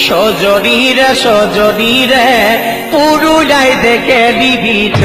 সজনীরে সজনীরে পুরুলাই দেখে বিবিচ